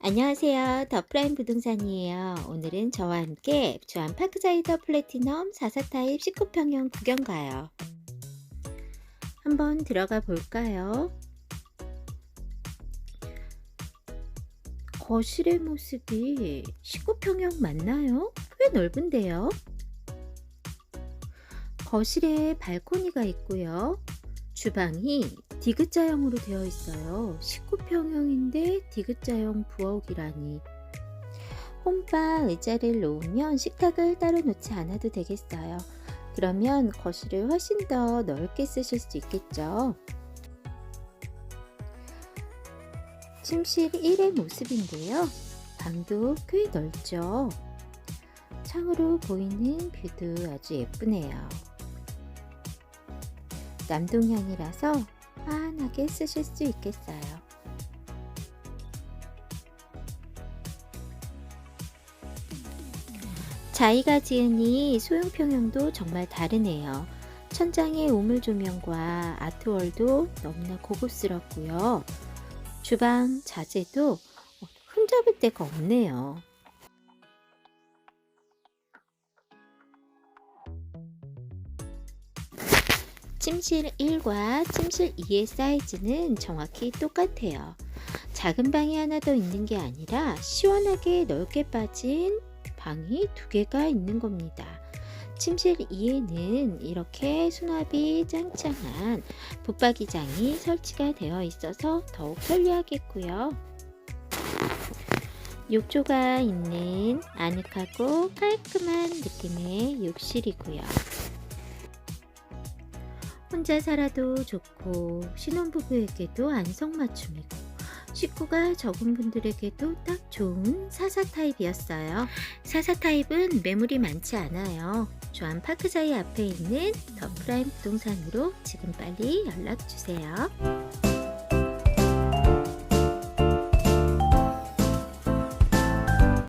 안녕하세요. 더프라임 부동산이에요. 오늘은 저와 함께 주한 파크자이더 플래티넘 44타입 19평형 구경 가요. 한번 들어가 볼까요? 거실의 모습이 19평형 맞나요? 꽤 넓은데요? 거실에 발코니가 있고요. 주방이 디귿자형으로 되어 있어요. 19평형인데 디귿자형 부엌이라니. 홈바 의자를 놓으면 식탁을 따로 놓지 않아도 되겠어요. 그러면 거실을 훨씬 더 넓게 쓰실 수 있겠죠. 침실 1의 모습인데요. 방도 꽤 넓죠. 창으로 보이는 뷰도 아주 예쁘네요. 남동향이라서 환하게 쓰실 수 있겠어요. 자이가 지으니 소형평형도 정말 다르네요. 천장의 우물 조명과 아트월도 너무나 고급스럽고요. 주방 자재도 흠잡을 데가 없네요. 침실 1과 침실 2의 사이즈는 정확히 똑같아요. 작은 방이 하나 더 있는 게 아니라 시원하게 넓게 빠진 방이 두 개가 있는 겁니다. 침실 2에는 이렇게 수납이 짱짱한 붙박이장이 설치가 되어 있어서 더욱 편리하겠고요. 욕조가 있는 아늑하고 깔끔한 느낌의 욕실이고요. 혼자 살아도 좋고 신혼부부에게도 안성맞춤이고 식구가 적은 분들에게도 딱 좋은 사사 타입이었어요. 사사 타입은 매물이 많지 않아요. 조한 파크자이 앞에 있는 더 프라임 부동산으로 지금 빨리 연락 주세요.